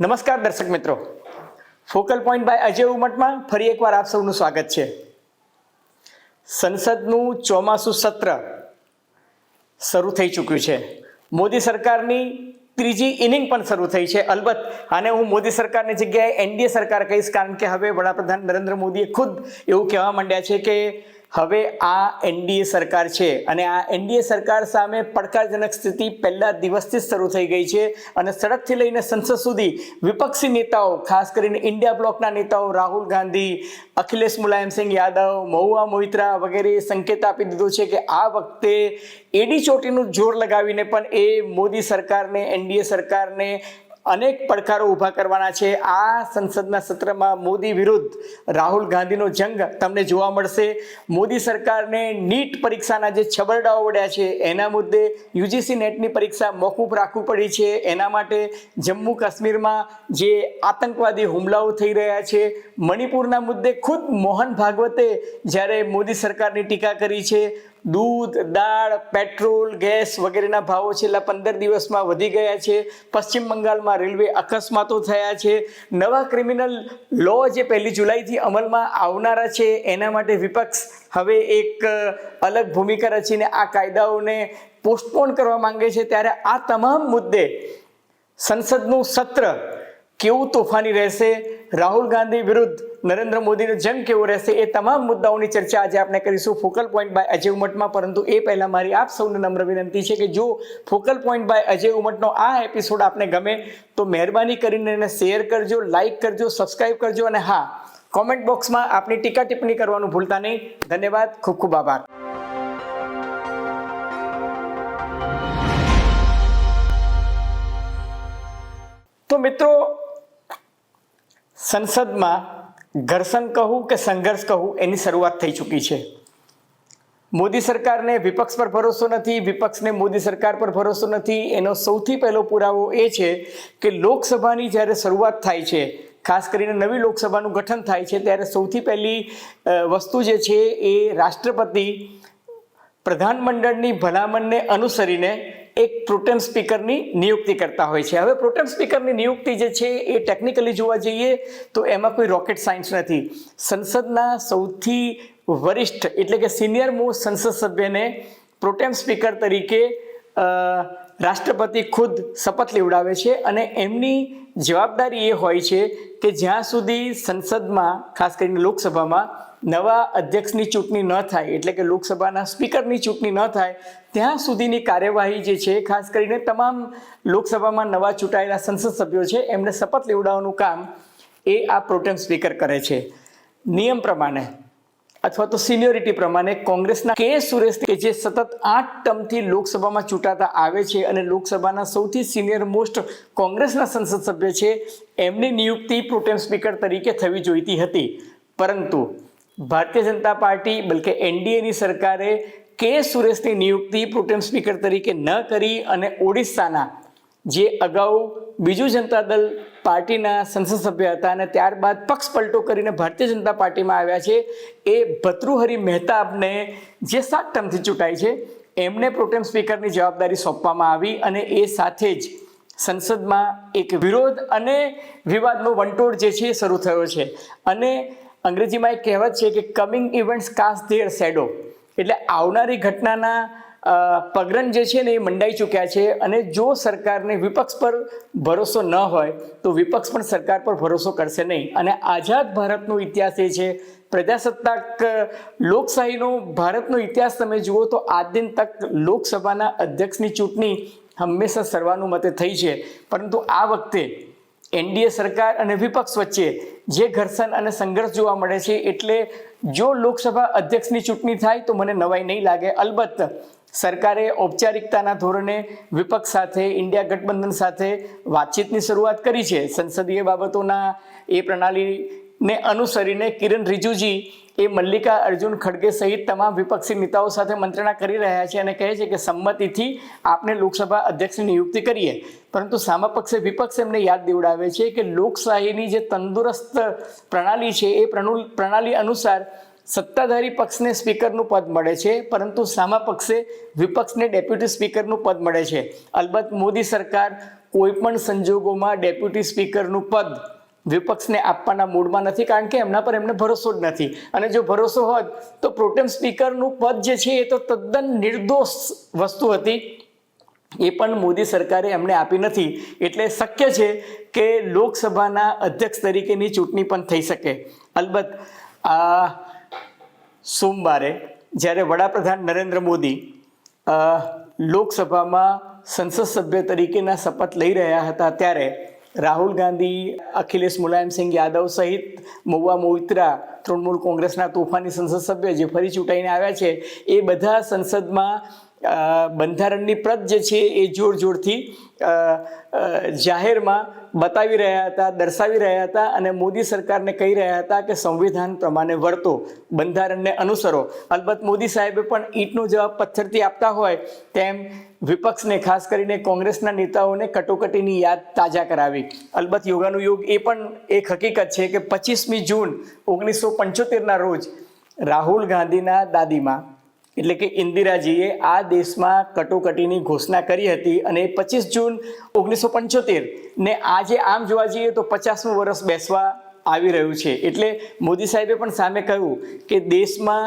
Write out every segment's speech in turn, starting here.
નમસ્કાર દર્શક મિત્રો. ફોકલ પોઈન્ટ બાય અજય ઉમટમાં ફરી એકવાર આપ સૌનું સ્વાગત છે. સંસદનું ચોમાસું સત્ર શરૂ થઈ ચૂક્યું છે. મોદી સરકારની ત્રીજી ઇનિંગ પણ શરૂ થઈ છે. અલબત્ત, આને હું મોદી સરકારની જગ્યાએ એનડીએ સરકાર કહીશ, કારણ કે હવે વડાપ્રધાન નરેન્દ્ર મોદીએ ખુદ એવું કહેવા માંડ્યા છે કે હવે આ એનડીએ સરકાર છે અને આ એનડીએ સરકાર સામે પડકારજનક સ્થિતિ પહેલા દિવસથી જ શરૂ થઈ ગઈ છે અને સડકથી લઈને સંસદ સુધી વિપક્ષી નેતાઓ, ખાસ કરીને ઇન્ડિયા બ્લોકના નેતાઓ રાહુલ ગાંધી, અખિલેશ મુલાયમસિંહ યાદવ મહુઆ મોહિત્રા વગેરે સંકેત આપી દીધો છે કે આ વખતે એડી ચોટીનું જોર લગાવીને પણ એ મોદી સરકારને, એનડીએ સરકારને અનેક પડકારો ઊભા કરવાના છે. આ સંસદના સત્રમાં મોદી વિરુદ્ધ રાહુલ ગાંધીનો જંગ તમને જોવા મળશે. મોદી સરકારને નીટ પરીક્ષાના જે છબરડાઓ વળ્યા છે, એના મુદ્દે યુજીસી નેટની પરીક્ષા મોકૂફ રાખવું પડી છે. એના માટે જમ્મુ કાશ્મીરમાં જે આતંકવાદી હુમલાઓ થઈ રહ્યા છે, મણિપુરના મુદ્દે ખુદ મોહન ભાગવતે જ્યારે મોદી સરકારની ટીકા કરી છે દૂધ, દાળ, પેટ્રોલ, ગેસ વગેરેના ભાવો છેલ્લા પંદર દિવસમાં વધી ગયા છે. પશ્ચિમ બંગાળમાં રેલવે અકસ્માતો થયા છે. નવા ક્રિમિનલ લો જે પહેલી જુલાઈથી અમલમાં આવનારા છે, એના માટે વિપક્ષ હવે એક અલગ ભૂમિકા રચીને આ કાયદાઓને પોસ્ટપોન કરવા માંગે છે. ત્યારે આ તમામ મુદ્દે સંસદનું સત્ર કેવું તોફાની રહેશે? રાહુલ ગાંધી વિરુદ્ધ નરેન્દ્ર મોદીનો જંગ કેવો રહેશે એ તમામ મુદ્દાઓની ચર્ચા આજે આપણે કરીશું ફોકલ પોઈન્ટ બાય અજય ઉમટમાં. પરંતુ એ પહેલાં મારી આપ સૌને નમ્ર વિનંતી છે કે જો ફોકલ પોઈન્ટ બાય અજય ઉમટનો આ એપિસોડ આપને ગમે, તો મહેરબાની કરીને એને શેર કરજો લાઇક કરજો સબસ્ક્રાઈબ કરજો અને હા કોમેન્ટ બોક્સમાં આપની ટીકા ટિપ્પણી કરવાનું ભૂલતા નહીં. ધન્યવાદ, ખૂબ ખૂબ આભાર. તો મિત્રો સંસદમાં ઘર્ષણ કહું કે સંઘર્ષ કહું એની શરૂઆત થઈ ચૂકી છે. મોદી સરકારને વિપક્ષ પર ભરોસો નથી, વિપક્ષને મોદી સરકાર પર ભરોસો નથી, એનો સૌથી પહેલો પુરાવો એ છે કે લોકસભાની જ્યારે શરૂઆત થાય છે, ખાસ કરીને નવી લોકસભાનું ગઠન થાય છે, ત્યારે સૌથી પહેલી વસ્તુ જે છે એ રાષ્ટ્રપતિ પ્રધાનમંડળની ભલામણને અનુસરીને એક પ્રોટેમ સ્પીકરની નિયુક્તિ કરતા હોય છે. હવે પ્રોટેમ સ્પીકરની નિયુક્તિ જે છે એ ટેકનિકલી જોવા જઈએ તો એમાં કોઈ રોકેટ સાયન્સ નથી. સંસદના સૌથી વરિષ્ઠ એટલે કે સિનિયર મોસ્ટ સંસદ સભ્યને પ્રોટેમ સ્પીકર તરીકે રાષ્ટ્રપતિ ખુદ શપથ લેવડાવે છે અને એમની જવાબદારી એ હોય છે કે જ્યાં સુધી સંસદમાં, ખાસ કરીને લોકસભામાં નવા અધ્યક્ષની ચૂંટણી ન થાય, એટલે કે લોકસભાના સ્પીકરની ચૂંટણી ન થાય, ત્યાં સુધીની કાર્યવાહી જે છે, ખાસ કરીને તમામ લોકસભામાં નવા ચૂંટાયેલા સંસદ સભ્યો છે, એમને શપથ લેવડાવવાનું કામ એ આ પ્રોટેમ સ્પીકર કરે છે. નિયમ પ્રમાણે અથવા તો સિનિયોરિટી પ્રમાણે કોંગ્રેસના કે સુરેશ કે જે સતત આઠ ટર્મથી લોકસભામાં ચૂંટાતા આવે છે અને લોકસભાના સૌથી સિનિયર મોસ્ટ કોંગ્રેસના સંસદ સભ્ય છે, એમની નિયુક્તિ પ્રોટેમ સ્પીકર તરીકે થવી જોઈતી હતી. પરંતુ ભારતીય જનતા પાર્ટી, બલકે એનડીએની સરકારે કે સુરેશની નિયુક્તિ પ્રોટેમ સ્પીકર તરીકે ન કરી અને ઓડિશાના જે અગાઉ બીજુ જનતા દળ પાર્ટીના સંસદ સભ્ય હતા અને ત્યારબાદ પક્ષ પલટો કરીને ભારતીય જનતા પાર્ટીમાં આવ્યા છે, એ ભતૃહરિ મહેતાબને જે સાત ટર્મથી ચૂંટાય છે, એમને પ્રોટેમ સ્પીકરની જવાબદારી સોંપવામાં આવી અને એ સાથે જ સંસદમાં એક વિરોધ અને વિવાદનો વંટોળ જે છે એ શરૂ થયો છે. અને અંગ્રેજીમાં એક કહેવત છે કે coming events cast their shadow એટલે આવનારી ઘટનાના પગરન જે છે ને એ મંડાઈ ચૂક્યા છે અને જો સરકારને વિપક્ષ પર ભરોસો ન હોય, તો વિપક્ષ પણ સરકાર પર ભરોસો કરશે નહીં. અને આઝાદ ભારતનો ઇતિહાસ એ છે, પ્રજાસત્તાક લોકશાહીનો ભારતનો ઇતિહાસ તમે જુઓ તો આજ દિન તક લોકસભાના અધ્યક્ષની ચૂંટણી હંમેશા સર્વાનુમતે થઈ છે. પરંતુ આ વખતે એનડીએ સરકાર અને વિપક્ષ વચ્ચે જે ઘર્ષણ અને સંઘર્ષ જોવા મળે છે એટલે જો લોકસભા અધ્યક્ષની ચૂંટણી થાય તો મને નવાઈ નહીં લાગે. અલબત્ત સરકારે ઔપચારિકતાના ધોરણે વિપક્ષ સાથે, ઇન્ડિયા ગઠબંધન સાથે વાતચીતની શરૂઆત કરી છે. સંસદીય બાબતોના એ પ્રણાલીને અનુસરીને કિરણ રિજુજી એ મલ્લિકા અર્જુન ખડગે સહિત તમામ વિપક્ષી નેતાઓ સાથે મંત્રણા કરી રહ્યા છે અને કહે છે કે સંમતિથી આપણે લોકસભા અધ્યક્ષની નિયુક્તિ કરીએ. પરંતુ સામા પક્ષે વિપક્ષ એમને યાદ દેવડાવે છે કે લોકશાહીની જે તંદુરસ્ત પ્રણાલી છે એ પ્રણુ- પ્રણાલી અનુસાર સત્તાધારી પક્ષને સ્પીકરનું પદ મળે છે, પરંતુ સામા પક્ષે વિપક્ષને ડેપ્યુટી સ્પીકરનું પદ મળે છે. અલબત્ત મોદી સરકાર કોઈ પણ સંજોગોમાં ડેપ્યુટી સ્પીકરનું પદ વિપક્ષને આપવાના મૂડમાં નથી કારણ કે એમના પર એમને ભરોસો જ નથી. અને જો ભરોસો હોત તો પ્રોટેમ સ્પીકરનું પદ જે છે એ તો તદ્દન નિર્દોષ વસ્તુ હતી. એ પણ મોદી સરકારે એમને આપી નથી. એટલે શક્ય છે કે લોકસભાના અધ્યક્ષ તરીકેની ચૂંટણી પણ થઈ શકે. અલબત્ત, આ સોમવારે જ્યારે વડાપ્રધાન નરેન્દ્ર મોદી લોકસભામાં સંસદ સભ્ય તરીકેના શપથ લઈ રહ્યા હતા ત્યારે રાહુલ ગાંધી, અખિલેશ મુલાયમસિંહ યાદવ સહિત મહુવા મોઇત્રા તૃણમૂલ કોંગ્રેસના તોફાની સંસદ સભ્ય જે ફરી ચૂંટાઈને આવ્યા છે, એ બધા સંસદમાં બંધારણની પ્રત જે છે એ જોર જોરથી જાહેરમાં બતાવી રહ્યા હતા, દર્શાવી રહ્યા હતા અને મોદી સરકારને કહી રહ્યા હતા કે સંવિધાન પ્રમાણે વર્તો, બંધારણને અનુસરો. અલબત્ત મોદી સાહેબે પણ ઈંટનો જવાબ પથ્થરથી આપતા હોય તેમ વિપક્ષને, ખાસ કરીને કોંગ્રેસના નેતાઓને કટોકટીની યાદ તાજા કરાવી. અલબત્ત યોગાનું યુગ એ પણ એક હકીકત છે કે પચીસમી જૂન ઓગણીસો પંચોતેરના રોજ રાહુલ ગાંધીના દાદીમાં એટલે કે ઇન્દિરાજીએ આ દેશમાં કટોકટીની ઘોષણા કરી હતી અને પચીસ જૂન ઓગણીસો પંચોતેર ને આજે આમ જોવા જઈએ તો પચાસમું વર્ષ બેસવા આવી રહ્યું છે. એટલે મોદી સાહેબે પણ સામે કહ્યું કે દેશમાં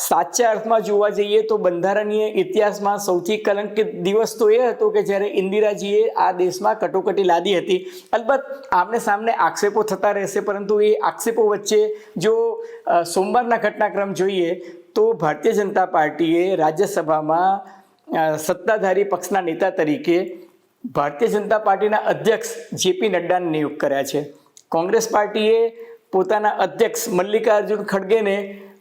સાચા અર્થમાં જોવા જઈએ તો બંધારણીય ઇતિહાસમાં સૌથી કલંકિત દિવસ તો એ હતો કે જ્યારે ઇન્દિરાજીએ આ દેશમાં કટોકટી લાદી હતી. અલબત્ત આમને સામને આક્ષેપો થતા રહેશે પરંતુ એ આક્ષેપો વચ્ચે જો સોમવારના ઘટનાક્રમ જોઈએ તો ભારતીય જનતા પાર્ટીએ રાજ્યસભામાં સત્તાધારી પક્ષના નેતા તરીકે ભારતીય જનતા પાર્ટીના અધ્યક્ષ જેપી નડ્ડાને નિયુક્ત કર્યા છે. કોંગ્રેસ પાર્ટીએ પોતાના અધ્યક્ષ મલ્લિકાર્જુન ખડગેને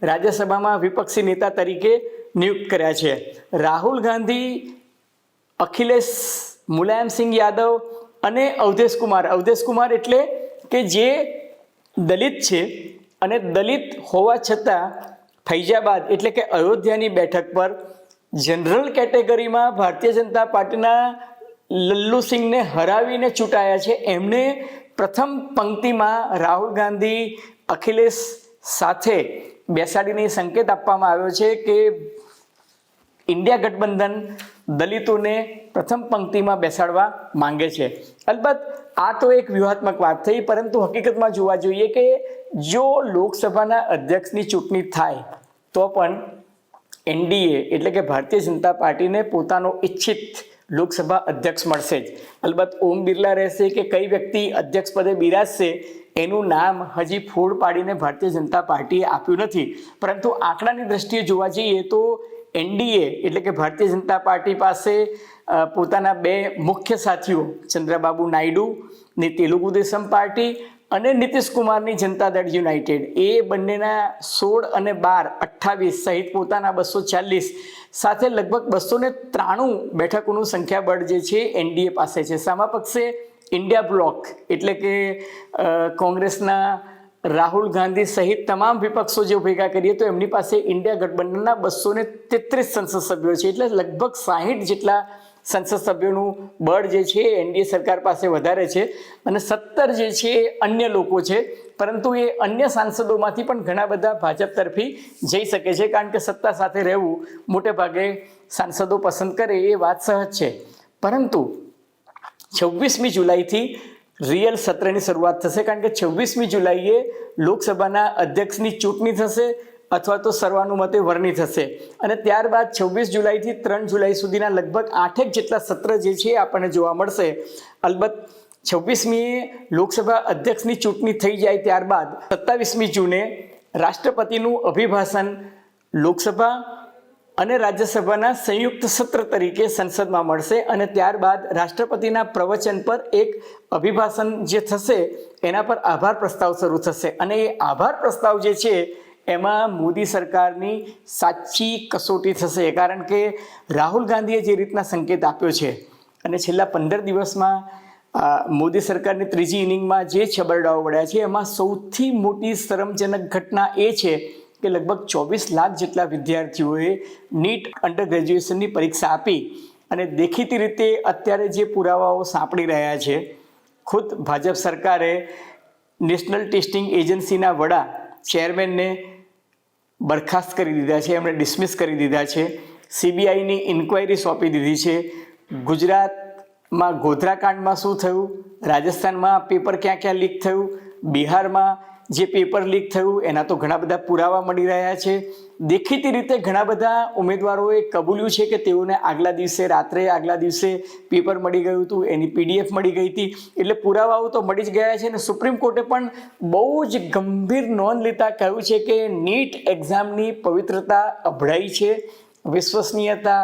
રાજ્યસભામાં વિપક્ષી નેતા તરીકે નિયુક્ત કર્યા છે. રાહુલ ગાંધી, અખિલેશ મુલાયમસિંહ યાદવ અને અવધેશ કુમાર એટલે કે જે દલિત છે અને દલિત હોવા છતાં ફૈજાબાદ એટલે કે અયોધ્યાની બેઠક પર જનરલ કેટેગરીમાં ભારતીય જનતા પાર્ટીના લલ્લુ સિંહને હરાવીને ચૂંટાયા છે. એમને પ્રથમ પંક્તિમાં રાહુલ ગાંધી, અખિલેશ સાથે બેસાડીને સંકેત આપવામાં આવ્યો છે કે ઇન્ડિયા ગઠબંધન દલિતોને પ્રથમ પંક્તિમાં બેસાડવા માંગે છે. અલબત્ત, આ તો એક વ્યૂહાત્મક વાત થઈ, પરંતુ હકીકતમાં જોવા જોઈએ કે જો લોકસભાના અધ્યક્ષની ચૂંટણી થાય, તો પણ એનડીએ એટલે કે ભારતીય જનતા પાર્ટીને પોતાનો ઈચ્છિત લોકસભા અધ્યક્ષ મળશે જ. અલબત્ત, ઓમ બિરલા રહેશે કે કઈ વ્યક્તિ અધ્યક્ષ પદે બિરાજશે, એનું નામ હજી ફોડ પાડીને ભારતીય જનતા પાર્ટીએ આપ્યું નથી. પરંતુ આંકડાની દ્રષ્ટિએ જોવા જઈએ તો એનડીએ એટલે કે ભારતીય જનતા પાર્ટી પાસે પોતાના બે મુખ્ય સાથીઓ, ચંદ્રબાબુ નાયડુ ને તેલુગુ દેશમ પાર્ટી અને નીતિશ કુમારની જનતા દળ યુનાઇટેડ. એ બંનેના સોળ અને બાર અઠ્ઠાવીસ સહિત પોતાના બસો ચાલીસ સાથે લગભગ બસો ને ત્રાણું બેઠકોનું સંખ્યાબળ જે છે એનડીએ પાસે છે. સામા પક્ષે ઇન્ડિયા બ્લોક એટલે કે કોંગ્રેસના રાહુલ ગાંધી સહિત તમામ વિપક્ષો જે ભેગા કરીએ તો એમની પાસે ઇન્ડિયા ગઠબંધનના બસો ને તેત્રીસ સંસદ સભ્યો છે. એટલે લગભગ સાહીઠ જેટલા સંસદ સભ્યોનું બળ જે છે એનડીએ સરકાર પાસે વધારે છે અને સત્તર જે છે એ અન્ય લોકો છે. પરંતુ એ અન્ય સાંસદોમાંથી પણ ઘણા બધા ભાજપ તરફી જઈ શકે છે. કારણ કે સત્તા સાથે રહેવું મોટે ભાગે સાંસદો પસંદ કરે એ વાત સહજ છે. પરંતુ છવ્વીસમી જુલાઈથી રિયલ સત્રની શરૂઆત થશે કારણ કે છવ્વીસમી જુલાઈએ લોકસભાના અધ્યક્ષની ચૂંટણી થશે અથવા તો સર્વાનુમતે વરણી થશે. અને ત્યારબાદ છવ્વીસ જુલાઈથી ત્રણ જુલાઈ સુધીના લગભગ આઠેક જેટલા સત્ર જે છે આપણને જોવા મળશે. અલબત્ત છવ્વીસમીએ લોકસભા અધ્યક્ષની ચૂંટણી થઈ જાય ત્યારબાદ સત્તાવીસમી જૂને રાષ્ટ્રપતિનું અભિભાષણ લોકસભા અને રાજ્યસભાના સંયુક્ત સત્ર તરીકે સંસદમાં મળશે અને ત્યારબાદ રાષ્ટ્રપતિના પ્રવચન પર એક અભિભાષણ જે થશે, એના પર આભાર પ્રસ્તાવ શરૂ થશે. અને એ આભાર પ્રસ્તાવ જે છે, એમાં મોદી સરકારની સાચી કસોટી થશે. કારણ કે રાહુલ ગાંધીએ જે રીતના સંકેત આપ્યો છે, અને છેલ્લા પંદર દિવસમાં મોદી સરકારની ત્રીજી ઇનિંગમાં જે છબરડાઓ વળ્યા છે, એમાં સૌથી મોટી શરમજનક ઘટના એ છે કે લગભગ ચોવીસ લાખ જેટલા વિદ્યાર્થીઓએ નીટ અંડર ગ્રેજ્યુએશનની પરીક્ષા આપી અને દેખીતી રીતે અત્યારે જે પુરાવાઓ સાંપડી રહ્યા છે, ખુદ ભાજપ સરકારે નેશનલ ટેસ્ટિંગ એજન્સીના વડા ચેરમેનને બરખાસ્ત કરી દીધા છે, એમણે ડિસમિસ કરી દીધા છે, સીબીઆઈની ઇન્ક્વાયરી સોંપી દીધી છે, ગુજરાતમાં ગોધરાકાંડમાં શું થયું, રાજસ્થાનમાં પેપર ક્યાં ક્યાં લીક થયું, બિહારમાં જે પેપર લીક થયું, એના તો ઘણા બધા પુરાવા મળી રહ્યા છે. દેખીતી રીતે ઘણા બધા ઉમેદવારોએ કબૂલ્યું છે કે તેઓને આગલા દિવસે, રાત્રે આગલા દિવસે પેપર મળી ગયું હતું, એની પીડીએફ મળી ગઈ હતી. એટલે પુરાવાઓ તો મળી જ ગયા છે અને સુપ્રીમ કોર્ટે પણ બહુ જ ગંભીર નોંધ લેતા કહ્યું છે કે નીટ એક્ઝામની પવિત્રતા અભળાઈ છે, વિશ્વસનીયતા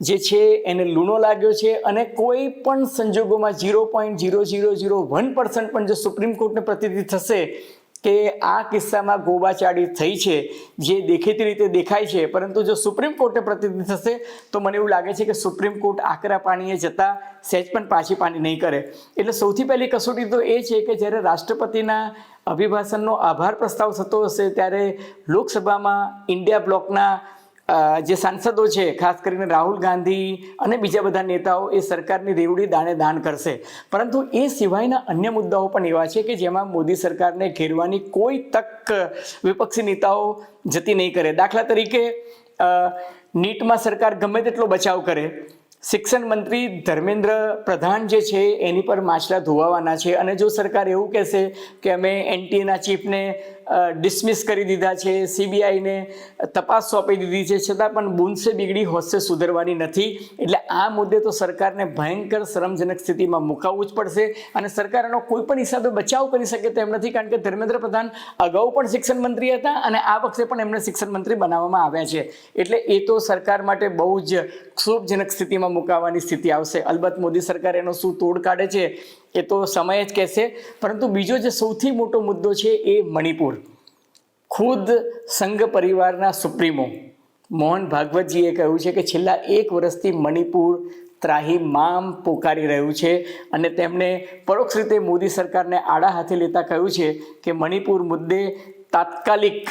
જે છે એને લૂણો લાગ્યો છે અને કોઈ પણ સંજોગોમાં zero point zero zero zero one percent પણ જો સુપ્રીમ કોર્ટને પ્રતિનિધિ થશે કે આ કિસ્સામાં ગોબાચાડી થઈ છે, જે દેખીતી રીતે દેખાય છે, પરંતુ જો સુપ્રીમ કોર્ટે પ્રતિનિધિ થશે, તો મને એવું લાગે છે કે સુપ્રીમ કોર્ટ આકરા પાણીએ જતા સહેજ પણ પાછી પાણી નહીં કરે. એટલે સૌથી પહેલી કસોટી તો એ છે કે જ્યારે રાષ્ટ્રપતિના અભિભાષણનો આભાર પ્રસ્તાવ થતો હશે, ત્યારે લોકસભામાં ઇન્ડિયા બ્લોકના જે સાંસદો છે, ખાસ કરીને રાહુલ ગાંધી અને બીજા બધા નેતાઓ એ સરકારની રેવડી દાણે દાન કરશે. પરંતુ એ સિવાયના અન્ય મુદ્દાઓ પણ એવા છે કે જેમાં મોદી સરકારને ઘેરવાની કોઈ તક વિપક્ષી નેતાઓ જતી નહીં કરે. દાખલા તરીકે નીટમાં સરકાર ગમે તેટલો બચાવ કરે. શિક્ષણ મંત્રી ધર્મેન્દ્ર પ્રધાન જે છે, એની પર માછલા ધોવાવાના છે. અને જો સરકાર એવું કહેશે કે અમે એનટીએના ચીફને ડિસમિસ કરી દીધા છે. સીબીઆઈને તપાસ સોંપી દીધી છે. છતાં પણ બુનસે બિગડી હોશે સુધરવાની નથી. એટલે આ મુદ્દે તો સરકારને ભયંકર શરમજનક સ્થિતિમાં મુકાવવું જ પડશે અને સરકાર એનો કોઈ પણ હિસાબે બચાવ કરી શકે તેમ નથી, કારણ કે ધર્મેન્દ્ર પ્રધાન અગાઉ પણ શિક્ષણ મંત્રી હતા અને આ વખતે પણ એમને શિક્ષણ મંત્રી બનાવવામાં આવ્યા છે. એટલે એ તો સરકાર માટે બહુ જ ક્ષોભજનક સ્થિતિમાં મુકાવવાની સ્થિતિ આવશે. અલબત્ત મોદી સરકાર એનો શું તોડ કાઢે છે? એ તો સમય જ કહેશે. પરંતુ બીજો જે સૌથી મોટો મુદ્દો છે એ મણિપુર. ખુદ સંઘ પરિવારના સુપ્રીમો મોહન ભાગવતજીએ કહ્યું છે કે છેલ્લા એક વર્ષથી મણિપુર ત્રાહીમામ પોકારી રહ્યું છે અને તેમણે પરોક્ષ રીતે મોદી સરકારને આડા હાથે લેતા કહ્યું છે કે મણિપુર મુદ્દે તાત્કાલિક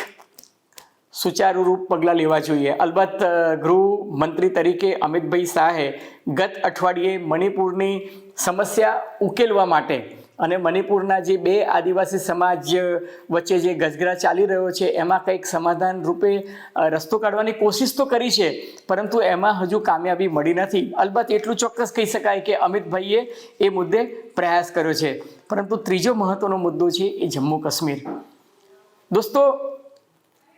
સુચારુરૂપ પગલાં લેવા જોઈએ. અલબત્ત ગૃહમંત્રી ગૃહ મંત્રી તરીકે અમિતભાઈ શાહે ગત અઠવાડિયે મણિપુરની સમસ્યા ઉકેલવા માટે અને મણિપુરના જે બે આદિવાસી સમાજ વચ્ચે જે ગજગરા ચાલી રહ્યો છે, એમાં કંઈક સમાધાન રૂપે રસ્તો કાઢવાની કોશિશ તો કરી છે, પરંતુ એમાં હજુ કામયાબી મળી નથી. અલબત્ત એટલું ચોક્કસ કહી શકાય કે અમિતભાઈએ એ મુદ્દે પ્રયાસ કર્યો છે. પરંતુ ત્રીજો મહત્વનો મુદ્દો છે એ જમ્મુ કાશ્મીર દોસ્તો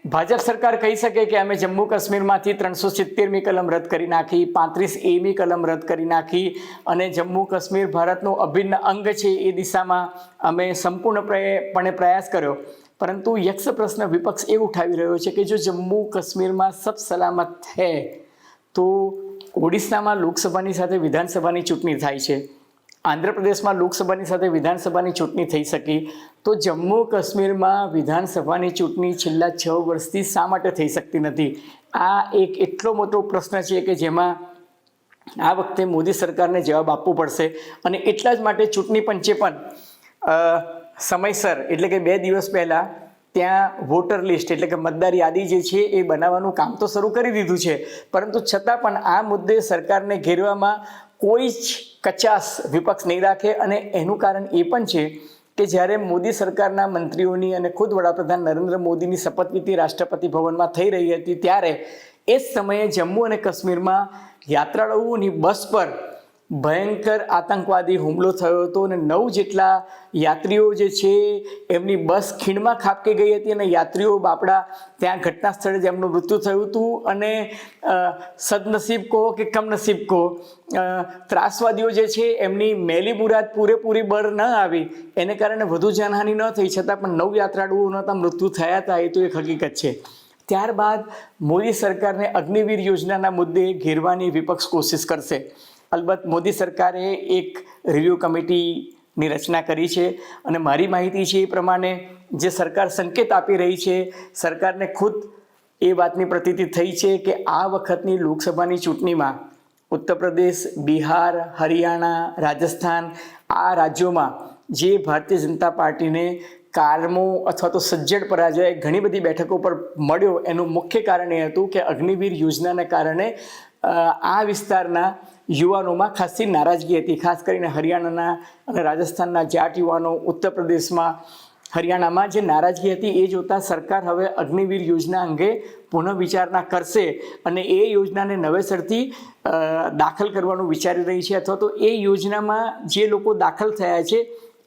ભાજપ સરકાર કહી શકે કે અમે જમ્મુ કાશ્મીરમાંથી ત્રણસો સિત્તેરમી કલમ રદ કરી નાખી, પાંત્રીસ એમી કલમ રદ કરી નાખી અને જમ્મુ કાશ્મીર ભારતનું અભિન્ન અંગ છે એ દિશામાં અમે સંપૂર્ણપણે પ્રયાસ કર્યો. પરંતુ યક્ષ પ્રશ્ન વિપક્ષ એ ઉઠાવી રહ્યો છે કે જો જમ્મુ કાશ્મીરમાં સબ સલામત છે, તો ઓડિશામાં લોકસભાની સાથે વિધાનસભાની ચૂંટણી થાય છે. આંધ્રપ્રદેશમાં લોકસભાની સાથે વિધાનસભાની ચૂંટણી થઈ શકી. તો જમ્મુ કાશ્મીરમાં વિધાનસભાની ચૂંટણી છેલ્લા છ વર્ષથી શા માટે થઈ શકતી નથી? આ એક એટલો મોટો પ્રશ્ન છે કે જેમાં આ વખતે મોદી સરકારને જવાબ આપવો પડશે. અને એટલા જ માટે ચૂંટણી પંચે પણ સમયસર, એટલે કે બે દિવસ પહેલાં ત્યાં વોટર લિસ્ટ, એટલે કે મતદાર યાદી જે છે એ બનાવવાનું કામ તો શરૂ કરી દીધું છે. પરંતુ છતાં પણ આ મુદ્દે સરકારને ઘેરવામાં કોઈ જ કચાશ વિપક્ષ નહીં રાખે અને એનું કારણ એ પણ છે કે જ્યારે મોદી સરકારના મંત્રીઓની અને ખુદ વડાપ્રધાન નરેન્દ્ર મોદીની શપથવિધિ રાષ્ટ્રપતિ ભવનમાં થઈ રહી હતી ત્યારે એ જ સમયે જમ્મુ અને કાશ્મીરમાં યાત્રાળુઓની બસ પર ભયંકર આતંકવાદી હુમલો થયો હતો અને નવ જેટલા યાત્રીઓ જે છે, એમની બસ ખીણમાં ખાબકી ગઈ હતી અને યાત્રીઓ બાપડા ત્યાં ઘટના સ્થળે જ એમનું મૃત્યુ થયું હતું. અને સદનસીબ કહો કે કમનસીબ કહો ત્રાસવાદીઓ જે છે, એમની મેલી મુરાદ પૂરેપૂરી બર ન આવી. એને કારણે વધુ જાનહાનિ ન થઈ છતાં પણ નવ યાત્રાળુઓના ત્યાં મૃત્યુ થયા હતા, એ તો એક હકીકત છે. ત્યારબાદ મોદી સરકારને અગ્નિવીર યોજનાના મુદ્દે ઘેરવાની વિપક્ષ કોશિશ કરશે. અલબત્ત મોદી સરકારે એક રિવ્યૂ કમિટીની રચના કરી છે અને મારી માહિતી છે એ પ્રમાણે જે સરકાર સંકેત આપી રહી છે, સરકારને ખુદ એ વાતની પ્રતીતિ થઈ છે કે આ વખતની લોકસભાની ચૂંટણીમાં ઉત્તર પ્રદેશ, બિહાર, હરિયાણા, રાજસ્થાન આ રાજ્યોમાં જે ભારતીય જનતા પાર્ટીને કારમો અથવા તો સજ્જડ પરાજય ઘણી બધી બેઠકો પર મળ્યો એનું મુખ્ય કારણ એ હતું કે અગ્નિવીર યોજનાને કારણે આ વિસ્તારના યુવાનોમાં ખાસી નારાજગી હતી. ખાસ કરીને હરિયાણાના અને રાજસ્થાનના જાટ યુવાનો ઉત્તર પ્રદેશમાં, હરિયાણામાં જે નારાજગી હતી એ જોતાં સરકાર હવે અગ્નિવીર યોજના અંગે પુનઃ વિચારણા કરશે અને એ યોજનાને નવેસરથી દાખલ કરવાનું વિચારી રહી છે અથવા તો એ યોજનામાં જે લોકો દાખલ થયા છે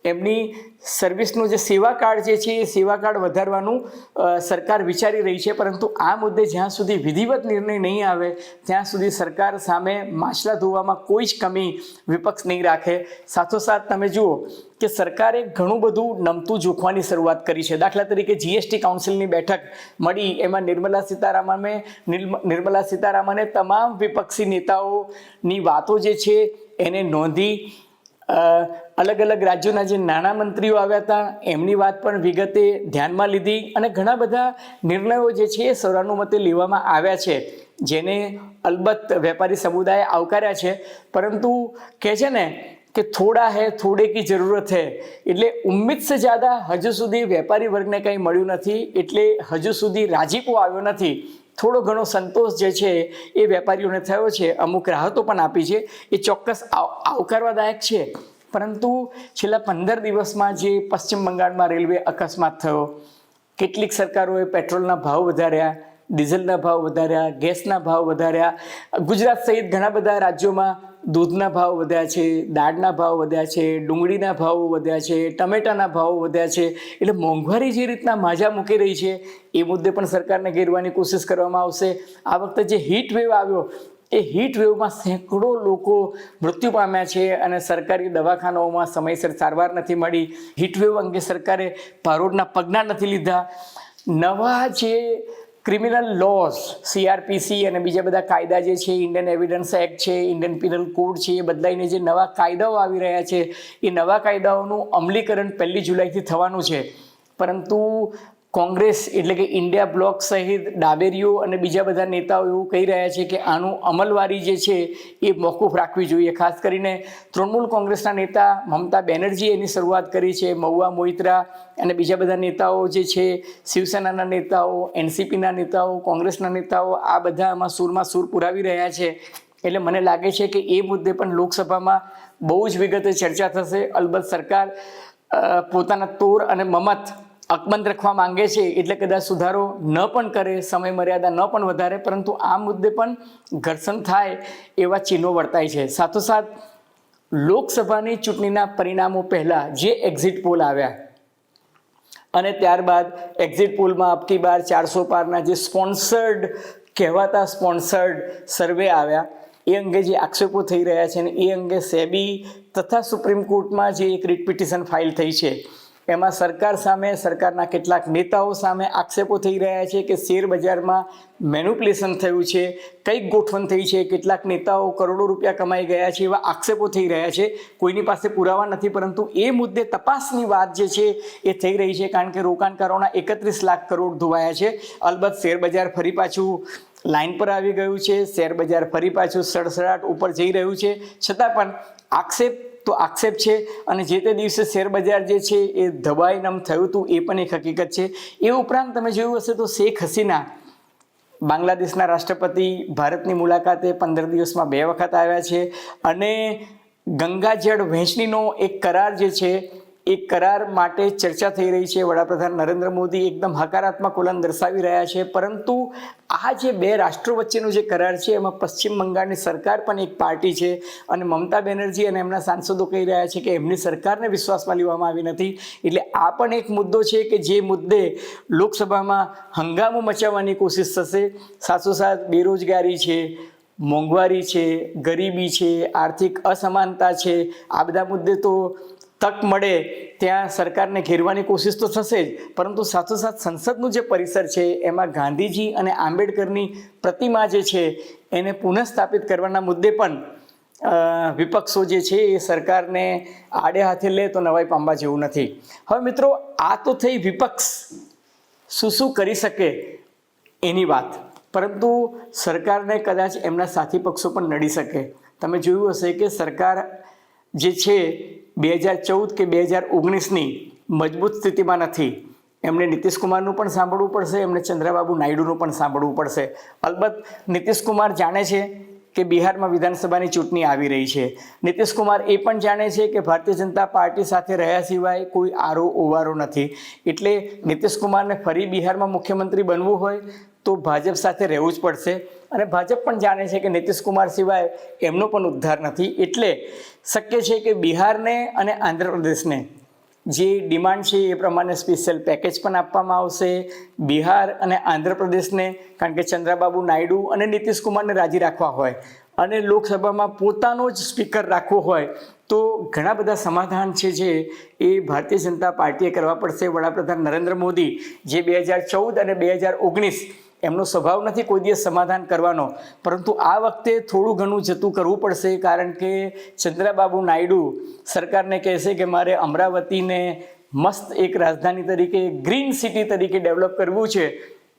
એમની સર્વિસનું જે સેવા કાર્ડ જે છે, એ સેવા કાર્ડ વધારવાનું સરકાર વિચારી રહી છે. પરંતુ આ મુદ્દે જ્યાં સુધી વિધિવત નિર્ણય નહીં આવે, ત્યાં સુધી સરકાર સામે માછલા ધોવામાં કોઈ જ કમી વિપક્ષ નહીં રાખે. સાથોસાથ તમે જુઓ કે સરકારે ઘણું બધું નમતું જોખવાની શરૂઆત કરી છે. દાખલા તરીકે જીએસટી કાઉન્સિલની બેઠક મળી. એમાં નિર્મલા સીતારામને, નિર્મ- નિર્મલા સીતારામને તમામ વિપક્ષી નેતાઓની વાતો જે છે, એને નોંધી અલગ અલગ રાજ્યોના જે નાણાં મંત્રીઓ આવ્યા હતા, એમની વાત પણ વિગતે ધ્યાનમાં લીધી અને ઘણા બધા નિર્ણયો જે છે એ સર્વાનુમતે લેવામાં આવ્યા છે, જેને અલબત્ત વેપારી સમુદાયે આવકાર્યા છે. પરંતુ કહે છે ને કે થોડા હે, થોડે કી જરૂરત હે, એટલે ઉમ્મીદ સે જ્યાદા હજુ સુધી વેપારી વર્ગને કંઈ મળ્યું નથી, એટલે હજુ સુધી રાજીપો આવ્યો નથી. થોડો ઘણો સંતોષ જે છે એ વેપારીઓને થયો છે. અમુક રાહતો પણ આપી છે. એ ચોક્કસ આવ- આવકારવાદાયક છે. પરંતુ છેલ્લા પંદર દિવસમાં જે પશ્ચિમ બંગાળમાં રેલવે અકસ્માત થયો, કેટલીક સરકારોએ પેટ્રોલના ભાવ વધાર્યા ડીઝલના ભાવ વધાર્યા, ગેસના ભાવ વધાર્યા. ગુજરાત સહિત ઘણા બધા રાજ્યોમાં દૂધના ભાવ વધ્યા છે, દાળના ભાવ વધ્યા છે, ડુંગળીના ભાવ વધ્યા છે, ટમેટાના ભાવ વધ્યા છે. એટલે મોંઘવારી જે રીતના માજા મૂકી રહી છે, એ મુદ્દે પણ સરકારને ઘેરવાની કોશિશ કરવામાં આવશે. આ વખતે જે હીટ વેવ આવ્યો, એ હીટ વેવમાં સેંકડો લોકો મૃત્યુ પામ્યા છે અને સરકારી દવાખાનાઓમાં સમયસર સારવાર નથી મળી. હીટ વેવ અંગે સરકારે પારોડના પગના નથી લીધા. નવા જે ક્રિમિનલ લોઝ સીઆરપીસી અને બીજા બધા કાયદા જે છે ઇન્ડિયન એવિડન્સ એક્ટ છે ઇન્ડિયન પિનલ કોડ છે, એ બદલાઈને જે નવા કાયદાઓ આવી રહ્યા છે, એ નવા કાયદાઓનું અમલીકરણ પહેલી જુલાઈથી થવાનું છે. પરંતુ કોંગ્રેસ એટલે કે ઇન્ડિયા બ્લોક સહિત ડાબેરીઓ અને બીજા બધા નેતાઓ એવું કહી રહ્યા છે કે આનું અમલવારી જે છે એ મોકૂફ રાખવી જોઈએ. ખાસ કરીને તૃણમૂલ કોંગ્રેસના નેતા મમતા બેનર્જીએ એની શરૂઆત કરી છે. મહુવા મોઇત્રા અને બીજા બધા નેતાઓ જે છે, શિવસેનાના નેતાઓ, એનસીપીના નેતાઓ, કોંગ્રેસના નેતાઓ, આ બધા આમાં સૂરમાં સૂર પુરાવી રહ્યા છે. એટલે મને લાગે છે કે એ મુદ્દે પણ લોકસભામાં બહુ જ વિગતે ચર્ચા થશે. અલબત્ત સરકાર પોતાના તોર અને મમત અકબંધ રાખવા માંગે છે એટલે કદાચ સુધારો ન પણ કરે, સમય મર્યાદા ન પણ વધારે, પરંતુ આ મુદ્દે પણ ઘર્ષણ થાય એવા ચિહ્નો વર્તાય છે. સાથોસાથ, લોકસભાની ચૂંટણીના પરિણામો પહેલાં જે એક્ઝિટ પોલ આવ્યા અને ત્યારબાદ એક્ઝિટ પોલમાં અબકી બાર ચારસો પારના જે સ્પોન્સર્ડ કહેવાતા સ્પોન્સર્ડ સર્વે આવ્યા, એ અંગે જે આક્ષેપો થઈ રહ્યા છે અને એ અંગે સેબી તથા સુપ્રીમ કોર્ટમાં જે એક રીટ પિટિશન ફાઇલ થઈ છે એમાં સરકાર સામે, સરકારના કેટલાક નેતાઓ સામે આક્ષેપો થઈ રહ્યા છે કે શેર બજારમાં થયું છે, કંઈક ગોઠવણ થઈ છે, કેટલાક નેતાઓ કરોડો રૂપિયા કમાઈ ગયા છે એવા આક્ષેપો થઈ રહ્યા છે. કોઈની પાસે પુરાવા નથી, પરંતુ એ મુદ્દે તપાસની વાત જે છે એ થઈ રહી છે, કારણ કે રોકાણકારોના એકત્રીસ લાખ કરોડ ધોવાયા છે. અલબત્ત શેરબજાર ફરી પાછું લાઇન પર આવી ગયું છે શેરબજાર ફરી પાછું સડસડાટ ઉપર જઈ રહ્યું છે. છતાં પણ આક્ષેપ તો આક્ષેપ છે અને જે તે દિવસે શેરબજાર જે છે એ ધબાઈ નમ થયું હતું એ પણ એક હકીકત છે. એ ઉપરાંત તમે જોયું હશે તો શેખ હસીના બાંગ્લાદેશના રાષ્ટ્રપતિ ભારતની મુલાકાતે પંદર દિવસમાં બે વખત આવ્યા છે અને ગંગાજળ વહેંચણીનો એક કરાર જે છે એ કરાર માટે ચર્ચા થઈ રહી છે. વડાપ્રધાન નરેન્દ્ર મોદી એકદમ હકારાત્મક વલણ દર્શાવી રહ્યા છે. પરંતુ આ જે બે રાષ્ટ્રો વચ્ચેનો જે કરાર છે, એમાં પશ્ચિમ બંગાળની સરકાર પણ એક પાર્ટી છે અને મમતા બેનર્જી અને એમના સાંસદો કહી રહ્યા છે કે એમની સરકારને વિશ્વાસમાં લેવામાં આવી નથી. એટલે આ પણ એક મુદ્દો છે કે જે મુદ્દે લોકસભામાં હંગામો મચાવવાની કોશિશ થશે. સાથોસાથ બેરોજગારી છે, મોંઘવારી છે, ગરીબી છે, આર્થિક અસમાનતા છે. આ બધા મુદ્દે તો તક મળે, ત્યાં સરકારને ઘેરવાની કોશિશ તો થશે જ. પરંતુ સાથોસાથ સંસદનું જે પરિસર છે, એમાં ગાંધીજી અને આંબેડકરની પ્રતિમા જે છે, એને પુનઃસ્થાપિત કરવાના મુદ્દે પણ વિપક્ષો જે છે, એ સરકારને આડે હાથે લે તો નવાઈ પામવા જેવું નથી. હવે મિત્રો, આ તો થઈ વિપક્ષ. શું શું કરી શકે એની વાત. પરંતુ સરકારને કદાચ એમના સાથી પક્ષો પણ નડી શકે. તમે જોયું હશે કે સરકાર જે છે બે હજાર ચૌદ કે બે હજાર ઓગણીસની મજબૂત સ્થિતિમાં નથી. એમણે નીતિશ કુમારનું પણ સાંભળવું પડશે, એમણે ચંદ્રબાબુ નાયડુનું પણ સાંભળવું પડશે. અલબત્ત નીતિશ કુમાર જાણે છે કે બિહારમાં વિધાનસભાની ચૂંટણી આવી રહી છે. નીતિશ કુમાર એ પણ જાણે છે કે ભારતીય જનતા પાર્ટી સાથે રહ્યા સિવાય કોઈ આરો ઓવારો નથી. એટલે નીતિશ કુમારને ફરી બિહારમાં મુખ્યમંત્રી બનવું હોય તો ભાજપ સાથે રહેવું જ પડશે. અને ભાજપ પણ જાણે છે કે નીતિશ કુમાર સિવાય એમનો પણ ઉદ્ધાર નથી. એટલે શક્ય છે કે બિહારને અને આંધ્રપ્રદેશને જે ડિમાન્ડ છે એ પ્રમાણે સ્પેશિયલ પેકેજ પણ આપવામાં આવશે. બિહાર અને આંધ્રપ્રદેશને, કારણ કે ચંદ્રબાબુ નાયડુ અને નીતિશ કુમારને રાજી રાખવા હોય અને લોકસભામાં પોતાનો જ સ્પીકર રાખવો હોય, તો ઘણા બધા સમાધાન છે જે એ ભારતીય જનતા પાર્ટીએ કરવા પડશે. વડાપ્રધાન નરેન્દ્ર મોદી, જે બે હજાર ચૌદ અને બે હજાર ઓગણીસ એમનો સ્વભાવ નથી કોઈ દિવસ સમાધાન કરવાનો. પરંતુ આ વખતે થોડું ઘણું જતું કરવું પડશે, કારણ કે ચંદ્રબાબુ નાયડુ સરકારને કહેશે કે મારે અમરાવતીને મસ્ત એક રાજધાની તરીકે ગ્રીન સિટી તરીકે ડેવલપ કરવું છે.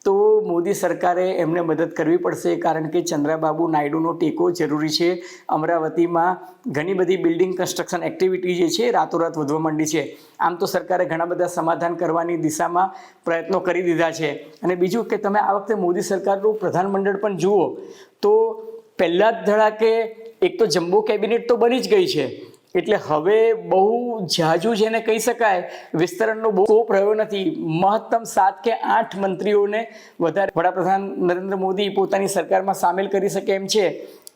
તો મોદી સરકારે એમને મદદ કરવી પડશે, કારણ કે ચંદ્રાબાબુ નાયડુનો ટેકો જરૂરી છે. અમરાવતીમાં ઘણી બધી બિલ્ડિંગ કન્સ્ટ્રક્શન એક્ટિવિટી જે છે, રાતોરાત વધવા માંડી છે. આમ તો સરકારે ઘણા બધા સમાધાન કરવાની દિશામાં પ્રયત્નો કરી દીધા છે. અને બીજું કે તમે આ વખતે મોદી સરકારનું પ્રધાનમંડળ પણ જુઓ, તો પહેલાં જ ધડાકે એક તો જમ્બો કેબિનેટ તો બની જ ગઈ છે. એટલે હવે બહુ જાજુ જેને કહી શકાય, વિસ્તરણનો બહુ સ્કોપ રહ્યો નથી. મહત્તમ સાત કે આઠ મંત્રીઓને વધારે વડાપ્રધાન નરેન્દ્ર મોદી પોતાની સરકારમાં સામેલ કરી શકે એમ છે.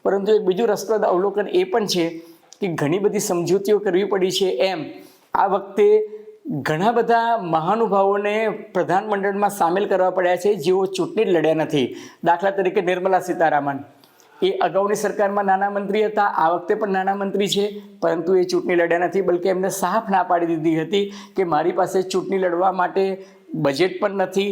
પરંતુ એક બીજું રસપ્રદ અવલોકન એ પણ છે કે ઘણી બધી સમજૂતીઓ કરવી પડી છે એમ. આ વખતે ઘણા બધા મહાનુભાવોને પ્રધાનમંડળમાં સામેલ કરવા પડ્યા છે જેઓ ચૂંટણી લડ્યા નથી. દાખલા તરીકે નિર્મલા સીતારામન. એ અગાઉની સરકારમાં નાના મંત્રી હતા, આ વખતે પણ નાના મંત્રી છે, પરંતુ એ ચૂંટણી લડ્યા નથી, બલકે એમને સાફ ના પાડી દીધી હતી કે મારી પાસે ચૂંટણી લડવા માટે બજેટ પણ નથી,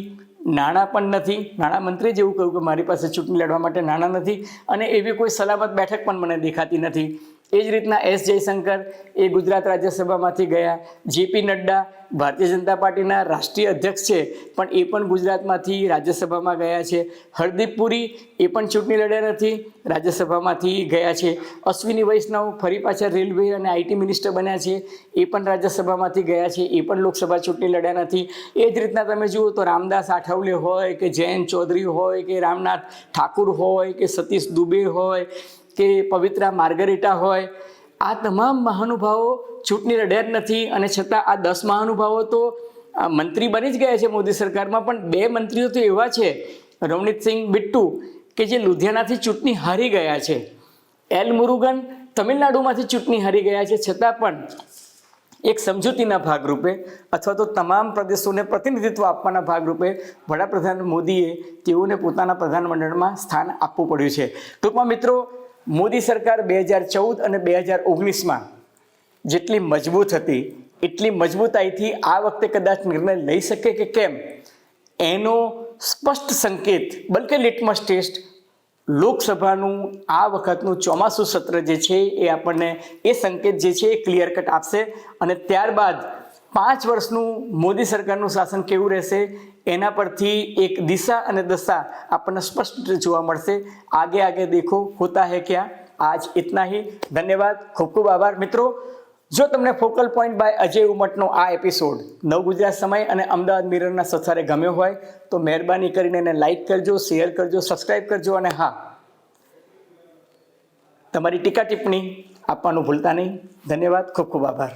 નાણાં પણ નથી નાણામંત્રીએ જેવું કહ્યું કે મારી પાસે ચૂંટણી લડવા માટે નાણાં નથી, અને એવી કોઈ સલામત બેઠક પણ મને દેખાતી નથી. એ જ રીતના એસ જયશંકર એ ગુજરાત રાજ્યસભામાંથી ગયા. જેપી નડ્ડા ભારતીય જનતા પાર્ટીના રાષ્ટ્રીય અધ્યક્ષ છે, પણ એ પણ ગુજરાતમાંથી રાજ્યસભામાં ગયા છે. હરદીપ પુરી એ પણ ચૂંટણી લડ્યા નથી, રાજ્યસભામાંથી ગયા છે. અશ્વિની વૈષ્ણવ ફરી પાછા રેલવે અને આઈટી મિનિસ્ટર બન્યા છે, એ પણ રાજ્યસભામાંથી ગયા છે, એ પણ લોકસભા ચૂંટણી લડ્યા નથી. એ જ રીતના તમે જુઓ તો રામદાસ આઠવલે હોય કે જયંત ચૌધરી હોય કે રામનાથ ઠાકુર હોય કે સતીશ દુબે હોય કે પવિત્રા માર્ગરેટા હોય, આ તમામ મહાનુભાવો ચૂંટણી લડ્યા જ નથી અને છતાં આ દસ મહાનુભાવો તો મંત્રી બની જ ગયા છે મોદી સરકારમાં. પણ બે મંત્રીઓ તો એવા છે રવનીતસિંહ બિટ્ટુ, કે જે લુધિયાનાથી ચૂંટણી હારી ગયા છે. એલ મુરુગન તમિલનાડુમાંથી ચૂંટણી હારી ગયા છે. છતાં પણ એક સમજૂતીના ભાગરૂપે અથવા તો તમામ પ્રદેશોને પ્રતિનિધિત્વ આપવાના ભાગરૂપે વડાપ્રધાન મોદીએ તેઓને પોતાના પ્રધાનમંડળમાં સ્થાન આપવું પડ્યું છે. ટૂંકમાં મિત્રો મોદી સરકાર બે હજાર ચૌદ અને બે હજાર ઓગણીસમાં જેટલી મજબૂત હતી, એટલી મજબૂતાઈથી આ વખતે કદાચ નિર્ણય લઈ શકે કે કેમ, એનો સ્પષ્ટ સંકેત, બલકે લિટમસ ટેસ્ટ, લોકસભાનું આ વખતનું ચોમાસું સત્ર જે છે એ આપણને એ સંકેત જે છે એ ક્લિયર કટ આપશે અને ત્યારબાદ પાંચ વર્ષનું મોદી સરકારનું શાસન કેવું રહેશે? એના પરથી એક દિશા અને દશા આપણને સ્પષ્ટ જોવા મળશે. આગે આગે દેખો, હોતા હે ક્યાં? આજ ઇતના હી. ધન્યવાદ. ખૂબ ખૂબ આભાર. મિત્રો, જો તમને ફોકલ પોઈન્ટ બાય અજય ઉમટનો આ એપિસોડ નવ ગુજરાત સમય અને અમદાવાદ મિરરના સથારે ગમ્યો હોય, તો મહેરબાની કરીને એને લાઇક કરજો, શેર કરજો સબસ્ક્રાઈબ કરજો અને હા, તમારી ટીકા ટિપ્પણી આપવાનું ભૂલતા નહીં. ધન્યવાદ. ખૂબ ખૂબ આભાર.